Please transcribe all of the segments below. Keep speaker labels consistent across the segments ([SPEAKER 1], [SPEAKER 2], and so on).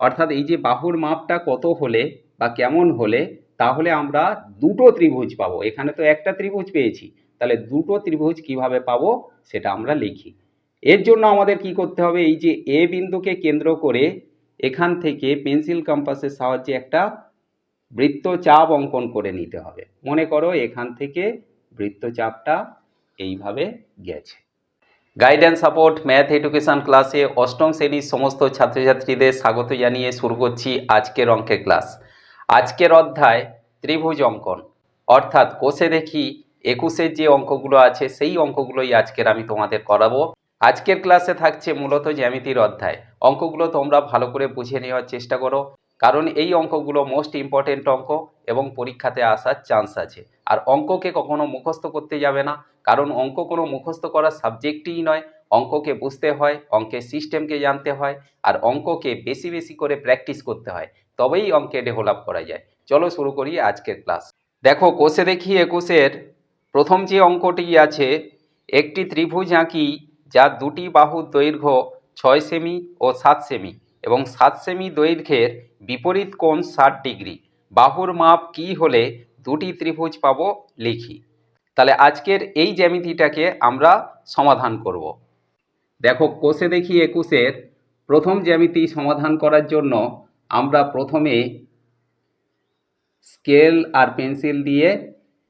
[SPEAKER 1] অর্থাৎ এই যে বাহুর মাপটা কত হলে বা কেমন হলে, তাহলে আমরা দুটো ত্রিভুজ পাবো। এখানে তো একটা ত্রিভুজ পেয়েছি, তাহলে দুটো ত্রিভুজ কীভাবে পাবো সেটা আমরা লিখি। এর জন্য আমাদের কি করতে হবে? এই যে এ বিন্দুকে কেন্দ্র করে এখান থেকে পেন্সিল কম্পাসের সাহায্যে একটা বৃত্তচাপ অঙ্কন করে নিতে হবে। মনে করো এখান থেকে বৃত্তচাপটা এইভাবে গেছে। গাইডেন্স সাপোর্ট ম্যাথ এডুকেশন ক্লাসে অষ্টম শ্রেণির সমস্ত ছাত্রছাত্রীদের স্বাগত জানিয়ে শুরু করছি আজকের অঙ্কের ক্লাস আজকের অধ্যায় ত্রিভুজ অঙ্কন। অর্থাৎ কোষে দেখি একুশের যে অঙ্কগুলো আছে, সেই অঙ্কগুলোই আজকের আমি তোমাদের করাবো। আজকের ক্লাসে থাকছে মূলত জ্যামিতির অধ্যায়। অঙ্কগুলো তোমরা ভালো করে বুঝে নেওয়ার চেষ্টা করো, কারণ এই অঙ্কগুলো মোস্ট ইম্পর্টেন্ট অঙ্ক এবং পরীক্ষাতে আসার চান্স আছে। আর অঙ্ককে কখনো মুখস্থ করতে যাবে না কারণ অঙ্ক কোনো মুখস্থ করার সাবজেক্টই নয়। অঙ্ককে বুঝতে হয়, অঙ্কের সিস্টেমকে জানতে হয়, আর অঙ্ককে বেশি বেশি করে প্র্যাকটিস করতে হয়। তবেই অঙ্কে ডেভেলপ করা যায়। চলো শুরু করি আজকের ক্লাস। দেখো, কোষে দেখি একুশের প্রথম যে অঙ্কটি আছে, একটি ত্রিভুজ আঁকি যার দুটি বাহুর দৈর্ঘ্য ছয় সেমি ও সাত সেমি এবং সাত সেমি দৈর্ঘ্যের বিপরীত কোণ ষাট ডিগ্রি। বাহুর মাপ কি হলে দুটি ত্রিভুজ পাবো, লিখি। তাহলে আজকের এই জ্যামিতিটাকে আমরা সমাধান করব। দেখো, কোষে দেখি একুশের প্রথম জ্যামিতি সমাধান করার জন্য আমরা প্রথমে স্কেল আর পেন্সিল দিয়ে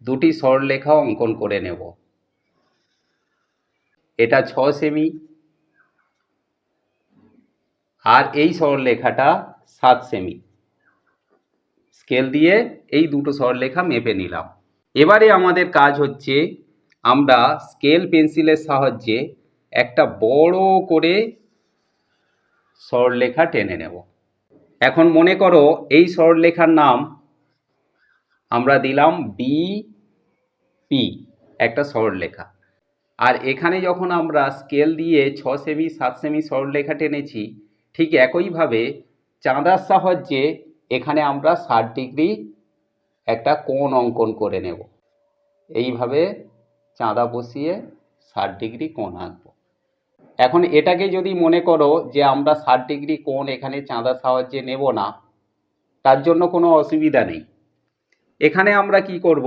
[SPEAKER 1] দুটি সরলরেখা অঙ্কন করে নেব। এটা ছ সেমি আর এই স্বরলেখাটা সাত সেমি। স্কেল দিয়ে এই দুটো স্বরলেখা মেপে নিলাম। এবারে আমাদের কাজ হচ্ছে আমরা স্কেল পেন্সিলের সাহায্যে একটা বড় করে স্বরলেখা টেনে নেব। এখন মনে করো এই স্বরলেখার নাম আমরা দিলাম বি পি একটা স্বরলেখা। আর এখানে যখন আমরা স্কেল দিয়ে ছ সেমি সাত সেমি স্বরলেখা টেনেছি, ঠিক একইভাবে চাঁদার সাহায্যে এখানে আমরা ষাট ডিগ্রি একটা কোণ অঙ্কন করে নেব। এইভাবে চাঁদা বসিয়ে ষাট ডিগ্রি কোণ আঁকবো। এখন এটাকে যদি মনে করো যে আমরা ষাট ডিগ্রি কোণ এখানে চাঁদার সাহায্যে নেব না, তার জন্য কোনো অসুবিধা নেই। এখানে আমরা কি করব?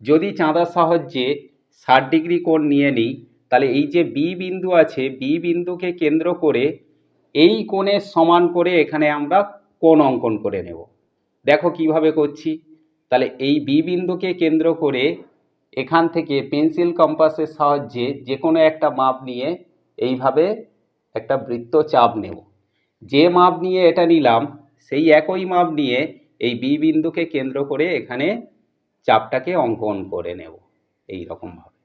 [SPEAKER 1] যদি চাঁদার সাহায্যে ষাট ডিগ্রি কোণ নিয়ে নিই, তাহলে এই যে বি বিন্দু আছে বি বিন্দুকে কেন্দ্র করে এই কোণের সমান করে এখানে আমরা কোণ অঙ্কন করে নেব। দেখো কীভাবে করছি। তাহলে এই বি বিন্দুকে কেন্দ্র করে এখান থেকে পেন্সিল কম্পাসের সাহায্যে যে কোনো একটা মাপ নিয়ে এইভাবে একটা বৃত্ত চাপ নেব। যে মাপ নিয়ে এটা নিলাম, সেই একই মাপ নিয়ে এই বি বিন্দুকে কেন্দ্র করে এখানে চাপটাকে অঙ্কন করে নেব এই রকমভাবে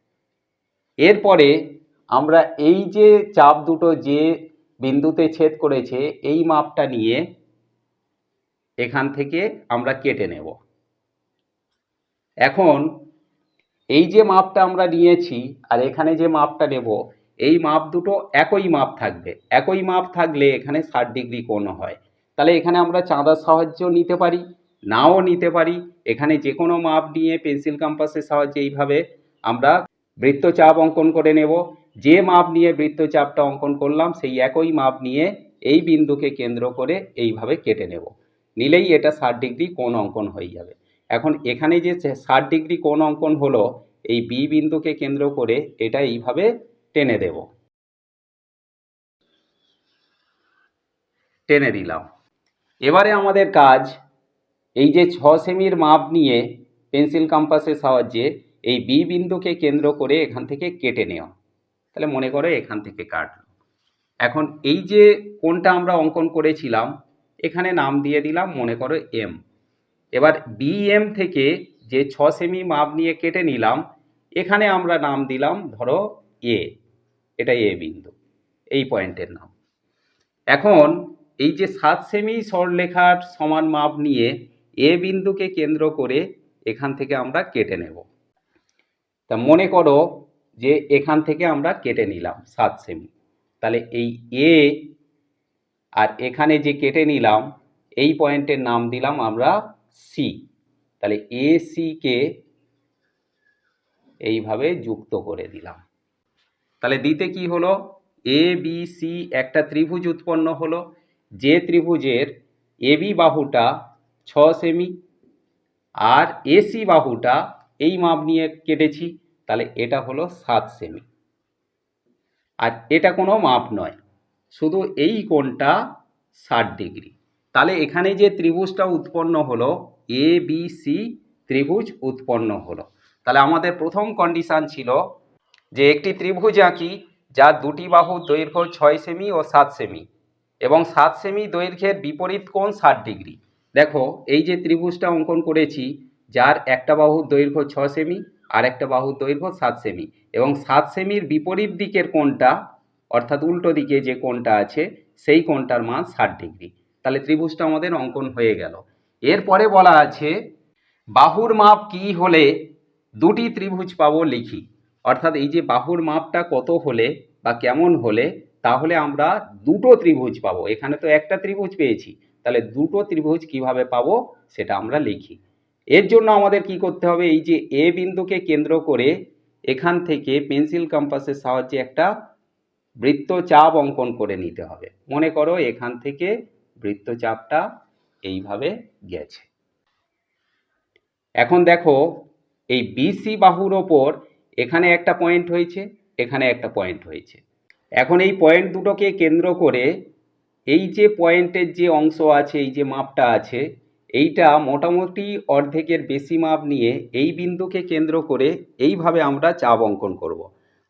[SPEAKER 1] এরপরে আমরা এই যে চাপ দুটো যে বিন্দুতে ছেদ করেছে, এই মাপটা নিয়ে এখান থেকে আমরা কেটে নেব। এখন এই যে মাপটা আমরা নিয়েছি আর এখানে যে মাপটা নেব, এই মাপ দুটো একই মাপ থাকবে। একই মাপ থাকলে এখানে ষাট ডিগ্রি কোণ হয়। তাহলে এখানে আমরা চাঁদার সাহায্য নিতে পারি, নাও নিতে পারি। এখানে যে কোনো মাপ নিয়ে পেন্সিল কম্পাসের সাহায্যে এইভাবে আমরা বৃত্তচাপ অঙ্কন করে নেব। যে মাপ নিয়ে বৃত্তচাপটা অঙ্কন করলাম, সেই একই মাপ নিয়ে এই বিন্দুকে কেন্দ্র করে এইভাবে কেটে নেব। নিলেই এটা ষাট ডিগ্রি কোণ অঙ্কন হয়ে যাবে। এখন এখানে যে ষাট ডিগ্রি কোণ অঙ্কন হলো, এই বি বিন্দুকে কেন্দ্র করে এটা এইভাবে টেনে দেব। টেনে দিলাম। এবারে আমাদের কাজ, এই যে ছ সেমির মাপ নিয়ে পেন্সিল কম্পাসের সাহায্যে এই বি বিন্দুকে কেন্দ্র করে এখান থেকে কেটে নেওয়া। তাহলে মনে করো এখান থেকে কাটলো। এখন এই যে কোনটা আমরা অঙ্কন করেছিলাম, এখানে নাম দিয়ে দিলাম, মনে করো এম এবার বি এম থেকে যে ছ সেমি মাপ নিয়ে কেটে নিলাম, এখানে আমরা নাম দিলাম ধরো এ এটা এ বিন্দু, এই পয়েন্টের নাম। এখন এই যে সাত সেমি সরলেখার সমান মাপ নিয়ে এ বিন্দুকে কেন্দ্র করে এখান থেকে আমরা কেটে নেব। তা মনে করো যে এখান থেকে আমরা কেটে নিলাম সাত সেমি তাহলে এই এ আর এখানে যে কেটে নিলাম, এই পয়েন্টের নাম দিলাম আমরা সি তাহলে এ সিকে এইভাবে যুক্ত করে দিলাম। তাহলে দিতে কি হলো? এ বি সি একটা ত্রিভুজ উৎপন্ন হলো। যে ত্রিভুজের এবি বাহুটা ছ সেমি আর এসি বাহুটা এই মাপ নিয়ে কেটেছি। তাহলে এটা হলো সাত সেমি আর এটা কোনো মাপ নয়। শুধু এই কোণটা ষাট ডিগ্রি। তাহলে এখানে যে ত্রিভুজটা উৎপন্ন হলো এ বি সি ত্রিভুজ উৎপন্ন হলো। তাহলে আমাদের প্রথম কন্ডিশন ছিল যে একটি ত্রিভুজ আঁকি, যার দুটি বাহু দৈর্ঘ্য ছয় সেমি ও সাত সেমি এবং সাত সেমি দৈর্ঘ্যের বিপরীত কোণ ষাট ডিগ্রি। দেখো, এই যে ত্রিভুজটা অঙ্কন করেছি, যার একটা বাহুর দৈর্ঘ্য ছ সেমি আর একটা বাহুর দৈর্ঘ্য সাত সেমি এবং সাত সেমির বিপরীত দিকের কোণটা, অর্থাৎ উল্টো দিকে যে কোণটা আছে, সেই কোণটার মান ষাট ডিগ্রি। তাহলে ত্রিভুজটা আমাদের অঙ্কন হয়ে গেল। এরপরে বলা আছে, বাহুর মাপ কি হলে দুটি ত্রিভুজ পাবো লিখি। অর্থাৎ এই যে বাহুর মাপটা কত হলে বা কেমন হলে, তাহলে আমরা দুটো ত্রিভুজ পাবো। এখানে তো একটা ত্রিভুজ পেয়েছি। তাহলে দুটো ত্রিভুজ কীভাবে পাবো সেটা আমরা লিখি। এর জন্য আমাদের কি করতে হবে? এই যে এ বিন্দুকে কেন্দ্র করে এখান থেকে পেন্সিল কম্পাসের সাহায্যে একটা বৃত্তচাপ অঙ্কন করে নিতে হবে। মনে করো এখান থেকে বৃত্তচাপটা এইভাবে গেছে এখন দেখো, এই বিসি বাহুর ওপর এখানে একটা পয়েন্ট হয়েছে, এখানে একটা পয়েন্ট হয়েছে এখন এই পয়েন্ট দুটোকে কেন্দ্র করে এই যে পয়েন্টের যে অংশ আছে, এই যে মাপটা আছে, এইটা মোটামুটি অর্ধেকের বেশি মাপ নিয়ে এই বিন্দুকে কেন্দ্র করে এইভাবে আমরা চাপ অঙ্কন করব।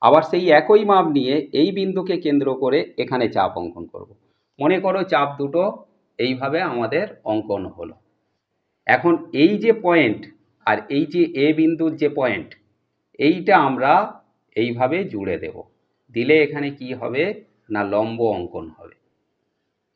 [SPEAKER 1] আবার সেই একই মাপ নিয়ে এই বিন্দুকে কেন্দ্র করে এখানে চাপ অঙ্কন করব। মনে করো চাপ দুটো এইভাবে আমাদের অঙ্কন হলো। এখন এই যে পয়েন্ট আর এই যে এ বিন্দুর যে পয়েন্ট এইটা আমরা এইভাবে জুড়ে দেব। দিলে এখানে কি হবে? না, লম্ব অঙ্কন হবে।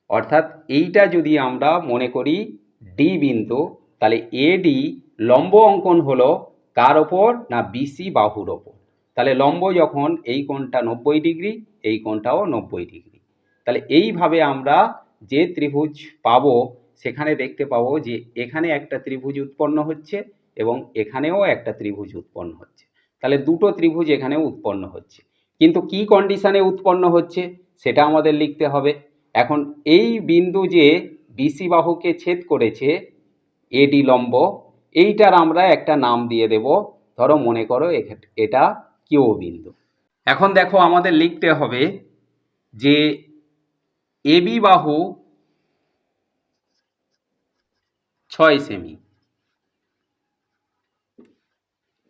[SPEAKER 1] অর্থাৎ এইটা যদি আমরা মনে করি ডি বিন্দু, তাহলে এডি লম্ব অঙ্কন হলো কার ওপর না বিসি বাহুর ওপর। তাহলে লম্ব যখন এই কোণটা নব্বই ডিগ্রি, এই কোণটাও নব্বই ডিগ্রি। তাহলে এইভাবে আমরা যে ত্রিভুজ পাব, সেখানে দেখতে পাবো যে এখানে একটা ত্রিভুজ উৎপন্ন হচ্ছে এবং এখানেও একটা ত্রিভুজ উৎপন্ন হচ্ছে। তাহলে দুটো ত্রিভুজ এখানে উৎপন্ন হচ্ছে। কিন্তু কি কন্ডিশনে উৎপন্ন হচ্ছে, সেটা আমাদের লিখতে হবে। এখন এই বিন্দু যে বিসি বাহুকে ছেদ করেছে এডি লম্ব, এইটার আমরা একটা নাম দিয়ে দেব। ধরো মনে করো এটা কিউ বিন্দু। এখন দেখো আমাদের লিখতে হবে যে এবি বাহু ছয় সেমি।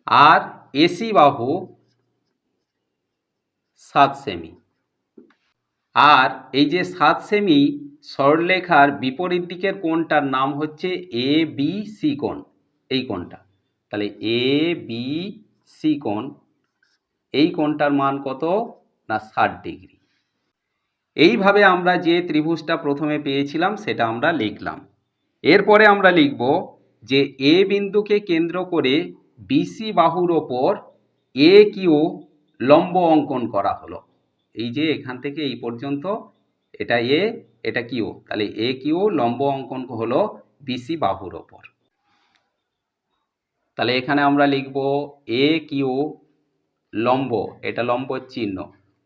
[SPEAKER 1] আর এসি বাহু সাত সেমি। আর এই যে সাত সেমি সরলরেখার বিপরীত দিকের কোণটার নাম হচ্ছে এ বি সি কোণ, এই কোণটা। তাহলে এ বি সি কোণ, এই কোণটার মান কত? না, ষাট ডিগ্রি। এইভাবে আমরা যে ত্রিভুজটা প্রথমে পেয়েছিলাম, সেটা আমরা লিখলাম। এরপরে আমরা লিখব যে এ বিন্দুকে কেন্দ্র করে বিসি বাহুর ওপর এ কিউ লম্ব অঙ্কন করা হলো। এই যে এখান থেকে এই পর্যন্ত, এটা এ, এটা কিউ। তাহলে এ কিউ লম্ব অঙ্কন হলো বিসি বাহুর ওপর। তাহলে এখানে আমরা লিখব এ কিউ লম্ব, এটা লম্ব চিহ্ন।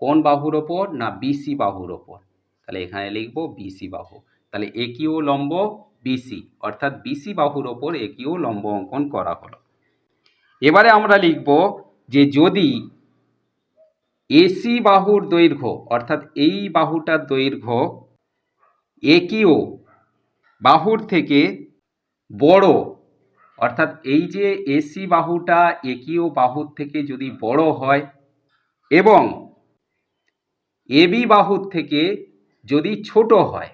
[SPEAKER 1] কোন বাহুর ওপর না বিসি বাহুর ওপর? তাহলে এখানে লিখব বিসি বাহু। তাহলে এ কিউ লম্ব বিসি অর্থাৎ বিসি বাহুর ওপর এ কিউ লম্ব অঙ্কন করা হলো। এবারে আমরা লিখব যে যদি এসি বাহুর দৈর্ঘ্য, অর্থাৎ এই বাহুটার দৈর্ঘ্য একিও বাহুর থেকে বড়, অর্থাৎ এই যে এসি বাহুটা একিও বাহুর থেকে যদি বড় হয়, এবং এবি বাহুর থেকে যদি ছোট হয়,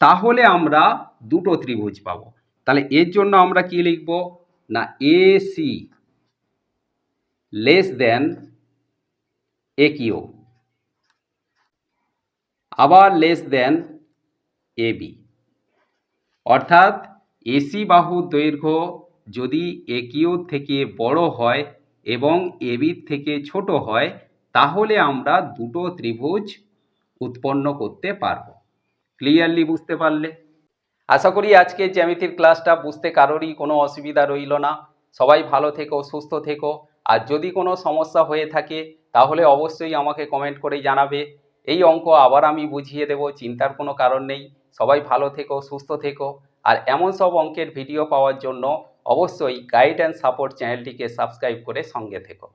[SPEAKER 1] তাহলে আমরা দুটো ত্রিভুজ পাবো। তাহলে এর জন্য আমরা কি লিখব? না এসি লেস দেন একিও আবার লেস দেন এ বি। অর্থাৎ এসি বাহুর দৈর্ঘ্য যদি একিও থেকে বড় হয় এবং এবির থেকে ছোট হয় তাহলে আমরা দুটো ত্রিভুজ উৎপন্ন করতে পারব। ক্লিয়ারলি বুঝতে পারলে? আশা করি আজকে জ্যামিতির ক্লাসটা বুঝতে কারোরই কোনো অসুবিধা রইল না। সবাই ভালো থেকো, সুস্থ থেকো। আর যদি কোনো সমস্যা হয়ে থাকে, তাহলে অবশ্যই আমাকে কমেন্ট করে জানাবে। এই অঙ্ক আবার আমি বুঝিয়ে দেব, চিন্তার কোনো কারণ নেই। সবাই ভালো থেকো, সুস্থ থেকো। আর এমন সব অঙ্কের ভিডিও পাওয়ার জন্য অবশ্যই গাইড অ্যান্ড সাপোর্ট চ্যানেলটিকে সাবস্ক্রাইব করে সঙ্গে থেকো।